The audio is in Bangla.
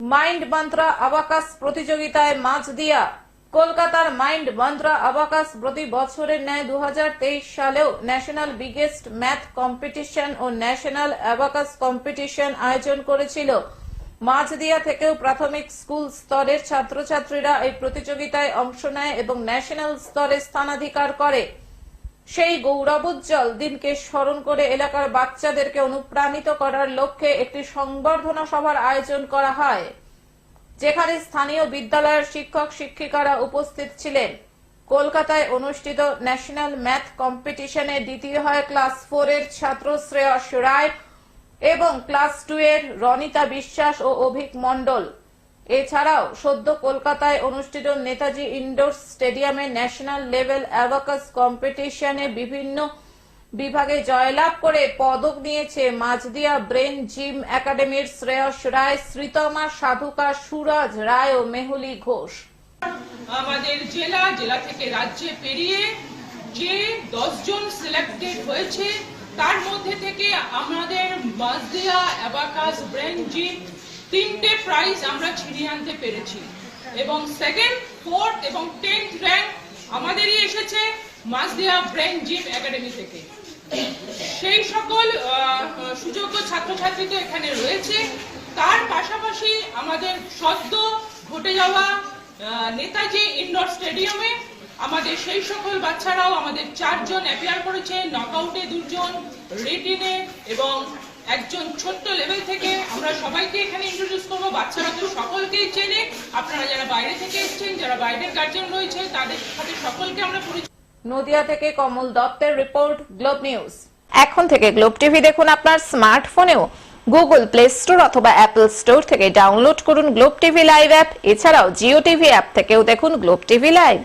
মাইন্ড মন্ত্রা আবাকাস প্রতিযোগিতায় মাছ দিয়া। কলকাতার মাইন্ড মন্ত্রা আবাকাস প্রতি বছরের ন্যায় দু হাজার তেইশ সালেও ন্যাশনাল বিগেস্ট ম্যাথ কম্পিটিশন ও ন্যাশনাল অ্যাবাকাস কম্পিটিশন আয়োজন করেছিল। মাঝদিয়া থেকেও প্রাথমিক স্কুল স্তরের ছাত্রছাত্রীরা এই প্রতিযোগিতায় অংশ নেয় এবং ন্যাশনাল স্তরে স্থানাধিকার করে। সেই গৌরবোজ্জ্বল দিনকে স্মরণ করে এলাকার বাচ্চাদেরকে অনুপ্রাণিত করার লক্ষ্যে একটি সংবর্ধনা সভার আয়োজন করা হয়, যেখানে স্থানীয় বিদ্যালয়ের শিক্ষক শিক্ষিকারা উপস্থিত ছিলেন। কলকাতায় অনুষ্ঠিত ন্যাশনাল ম্যাথ কম্পিটিশনে দ্বিতীয় হয় ক্লাস ফোর এর ছাত্র শ্রেয়স রায় এবং ক্লাস টু এর রনিতা বিশ্বাস ও অভিক মণ্ডল এছাড়াও সদ্য কলকাতায় অনুষ্ঠিত নেতাজি ইনডোর স্টেডিয়ামে ন্যাশনাল লেভেল অ্যাবাকাস কম্পিটিশনে বিভিন্ন বিভাগে জয়লাভ করে পদক নিয়েছে মাঝদিয়া ব্রেন জিম একাডেমির শ্রেয়স রায়, শ্রীতমা সাধুকা, সুরজ রায় ও মেহুলি ঘোষ। আমাদের জেলা জেলা থেকে রাজ্যে পেরিয়ে যে জন সিলেক্টেড হয়েছে, তার মধ্যে থেকে আমাদের মাজদিয়া অ্যাবাকাস ব্রেন জিম তিনটে প্রাইজ আমরা ছিনিয়ে আনতে পেরেছি। এবং সেকেন্ড ফোর্থ এবং টেন্থ র্যাঙ্ক আমাদেরই এসেছে মাজদিয়া ব্রেন জিম একাডেমি থেকে। সেই সকল সুযোগ্য ছাত্রছাত্রী তো এখানে রয়েছে। তার পাশাপাশি আমাদের সদ্য ঘটে যাওয়া নেতাজি ইনডোর স্টেডিয়ামে আমাদের সেই সকল বাচ্চারাও আমাদের চারজন অ্যাপিয়ার করেছে। নকআউটে দুজন রেটিনে এবং একজন ছোট্ট লেভেল থেকে আমরা সবাইকে এখানে ইন্ট্রোডিউস করব। বাচ্চারা তো সকলকেই চেনে। আপনারা যারা বাইরে থেকে এসেছেন যারা বাইরের গার্জেন রয়েছে তাদের সাথে সকলকে আমরা পরিচয় নদিয়া থেকে কমল দত্তের রিপোর্ট গ্লোব নিউজ এখন থেকে গ্লোব টিভি দেখুন আপনার স্মার্টফোনেও গুগল প্লে স্টোর অথবা অ্যাপল স্টোর থেকে ডাউনলোড করুন গ্লোব টিভি লাইভ অ্যাপ এছাড়াও জিও টিভি অ্যাপ থেকেও দেখুন গ্লোব টিভি লাইভ